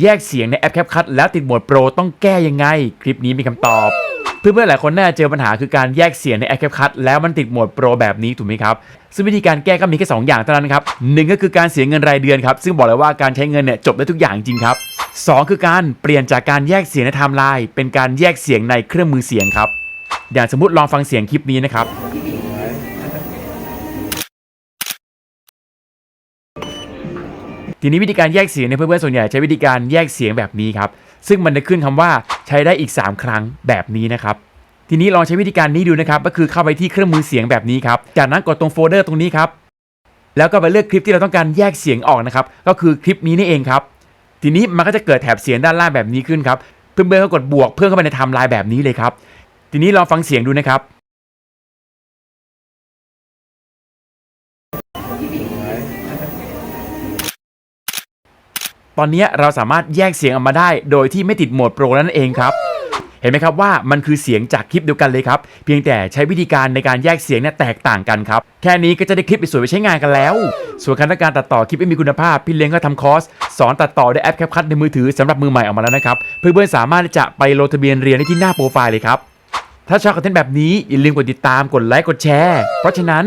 แยกเสียงในแอป CapCut แล้วติดโหมดโปรต้องแก้ยังไง คลิปนี้มีคำตอบ เพื่อนๆหลายคนน่าจะเจอปัญหาคือการแยกเสียงในแอป CapCut แล้วมันติดโหมดโปรแบบนี้ถูกไหมครับ ซึ่งวิธีการแก้ก็มีแค่2อย่างเท่านั้นครับหนึ่งก็คือการเสียเงินรายเดือนครับซึ่งบอกเลยว่าการใช้เงินเนี่ยจบได้ทุกอย่างจริงครับสองคือการเปลี่ยนจากการแยกเสียงในไทม์ไลน์เป็นการแยกเสียงในเครื่องมือเสียงครับอย่างสมมติลองฟังเสียงคลิปนี้นะครับ ทีนี้วิธีการแยกเสียงในยเพื่อนๆส่วนใหญ่ใช้วิธีการแยกเสียงแบบนี้ครับซึ่งมันจะขึ้นคำว่าใช้ได้อีก 3 ครั้งแบบนี้นะครับทีนี้ลองใช้วิธีการนี้ดูนะครับก็คือเข้าไปที่เครื่องมือเสียงแบบนี้ครับจากนั้นกดตรงโฟลเดอร์ตรงนี้ครับแล้วก็ไปเลือกคลิปที่เราต้องการแยกเสียงออกนะครับก็คือคลิปนี้นี่เองครับ ทีนี้มันก็จะเกิดแถบเสียงด้านล่างแบบนี้ขึ้นครับเพื่อนๆก็กดบวกเพิ่มเข้าไปในไทม์ไลน์แบบนี้เลยครับทีนี้ลองฟังเสียงดูนะครับ ตอนนี้เราสามารถแยกเสียงออกมาได้ โดยที่ไม่ติดโหมดโปรนั่นเองครับเห็นไหมครับว่ามันคือเสียงจากคลิปเดียวกันเลยครับ เพียงแต่ใช้วิธีการในการแยกเสียงเนี่ยแตกต่างกันครับ แค่นี้ก็จะได้คลิปไปสวยไปใช้งานกันแล้ว ส่วนขั้นตอนการตัดต่อคลิปให้มีคุณภาพ พี่เลี้ยงก็ทำคอร์ส สอนตัดต่อด้วยแอป CapCut ในมือถือสำหรับมือใหม่ออกมาแล้วนะครับ เพื่อนๆสามารถที่จะไปลงทะเบียนเรียนได้ที่หน้าโปรไฟล์เลยครับ ถ้าชอบคอนเทนต์แบบนี้อย่าลืมกดติดตามกดไลค์กดแชร์เพราะฉะนั้น